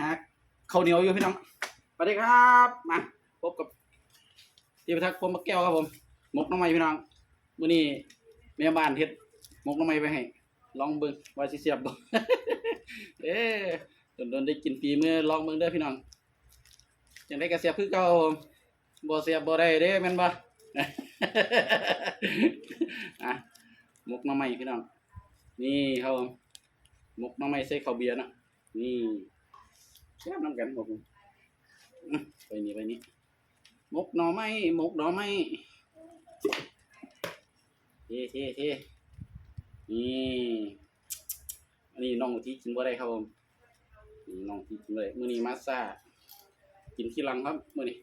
หักข้าวเหนียวอยู่พี่น้องสวัสดีครับมาพบกับที่ประทักษ์พรมแก้วครับผมหมกหน้ำไม้พี่น้องมื้อนี้แม่บ้านเฮ็ดหมกหน้ำไม้ไปให้ลองเบิ่งว่าสิเสียบบ่เอ้โดนๆได้กินฝีเมื่อลองเบิ่งเด้อพี่น้องจังได๋ก็เสียบคือเก่าผมบ่เสียบบ่ได้เด้แม่นบ่อะหมกหน้ำไม้พี่น้องนี่ครับผมหมกหน้ำไม้ใส่ข้าวเบียร์นะนี่ แซ่บน้ำกันครับผมไปนี่ไปนี่มกหน่อไม้มกหน่อไม้เท่เท่เท่นี่อันนี้น้องที่กินบ่ได้ครับผมนี่น้องที่กินบ่ได้มื้อนี้มาซ่ากินทีหลังครับมื้อนี้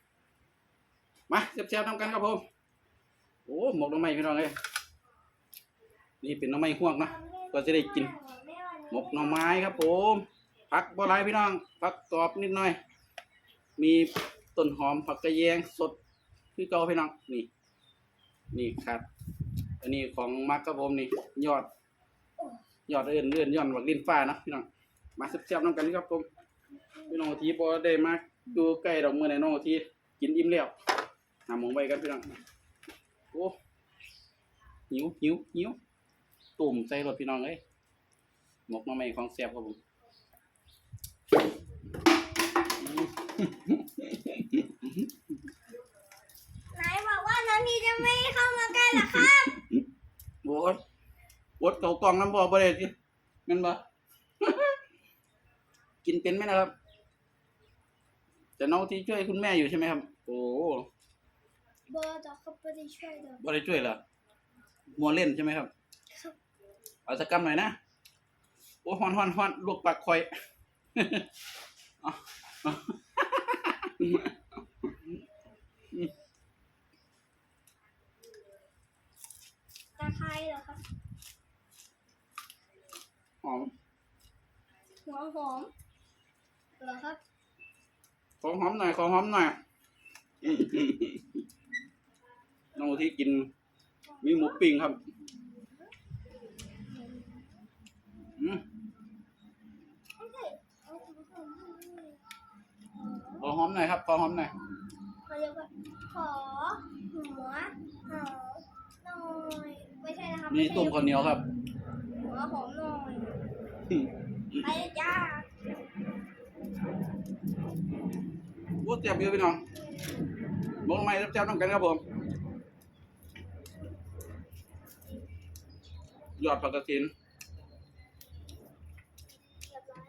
มาแซ่บๆทำกันครับผมโอ้หมกหน่อไม้พี่น้องเอ้ยนี่เป็นหน่อไม้ฮวกเนาะก็จะได้กินหมกหน่อไม้ครับผม ผักบัวลายพี่น้องผักกรอบนิดหน่อย มีต้นหอมผักกระแยงสดคือเก่าพี่น้องนี่ นี่ครับ อันนี้ของมักครับผมนี่ ยอด ยอดเอื่นเอื่นยอดบักลิ้นฟ้านะพี่น้องมาแซ่บๆน้ำกันครับผมพี่น้องทีบอได้มาดูใกล้ดอกมือในน้องทีกินอิ่มแล้วนำหมองไว้กันพี่น้องโอ้หิวหิวหิวตุ่มใส่รถพี่น้องเลยหมกหน้ำใหม่ของแซ่บครับผม ไหนบอกว่าน้องทีจะไม่เข้ามาใกล้ละครับโอ้ยอดเก่ากล่องน้ำบ่บ่ได้สิแม่นบ่กินเป็นไหมนะครับ แต่น้องที่ช่วยคุณแม่อยู่ใช่ไหมครับ โอ้เบอร์ต่อเขาไม่ได้ช่วยเดี๋ยวบ่ได้ช่วยเหรอมัวเล่นใช่ไหมครับครับเอาสักกำหน่อยนะโอ้ฮอนฮอนฮอนลวกปากคอยเอาเอา ตะไคร้เหรอครับหอมหัวหอมเหรอครับขอหอมหน่อยขอหอมหน่อยน้องที่กินมีหมูปิ้งครับ อืม โอเคเอาหัวหอมให้ ขอห อมหน่อยครับขอหอมหน่อยเขาเรียกว่าขอหัวหอมหน่อยไม่ใช่นะครับนี่ต้มข้าวเหนียวครับ หัวหอมหน่อยไปเลยจ้าโอ้เจ็บเยอะพี่น้องมองไม่รับเจ้าต้องกันครับผมยอดปลากระถิน เรียบร้อย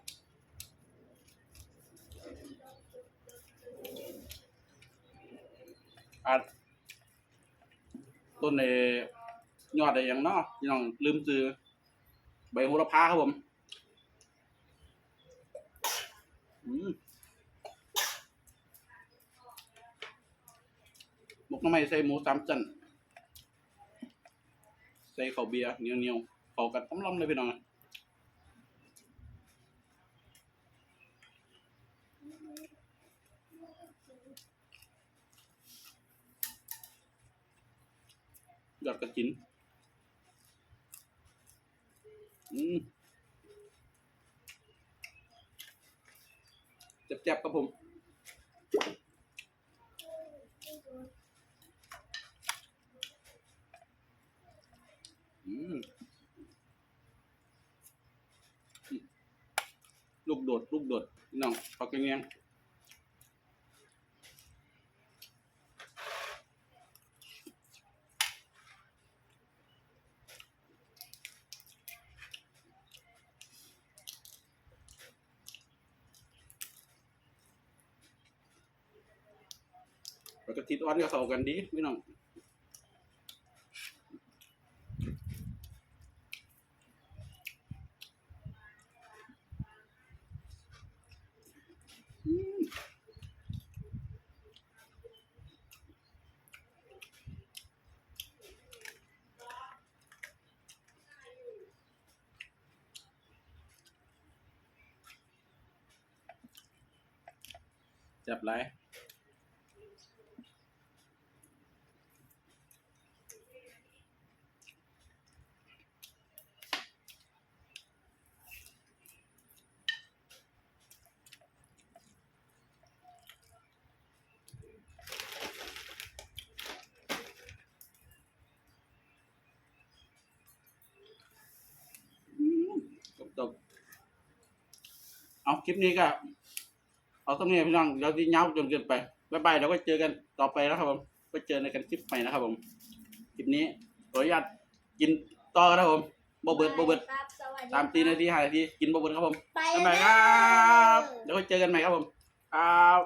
อัดต้นเอยอดอะไรอย่างเนาะพี่น้องลืมซื้อใบโหระพาครับผมมหมกน้ำไม่ใส่หมูสามจันใส่ข้าวเบียร์เนียวเนียวๆเข้ากันต้มล้ำเลยพี่น้อง ดกระจินอืมเจ็บๆครับผมอืมลูกโดด ลูกโดดน้องปากกระเงี ยงปกติอ่อนก็เข้ากันดีพี่น้องจับไร เอาคลิปนี้ก็ เอาตรงนี้พี่น้องเดี๋ยวที่ยาวจนเกินไปบ๊ายบายเดี๋ยวก็เจอกันต่อไปนะครับผมไปเจอในกันคลิปใหม่นะครับผมคลิปนี้ขออนุญาตกินต่อนะครับผมบ่เบิดบ่เบิดครับสวัสดีตามตีนาทีห้านาทีกินบ่เบิดครับผมไปบ๊ายบายแล้ครับวเดี๋ยวก็เจอกันใหม่ครับผมครับ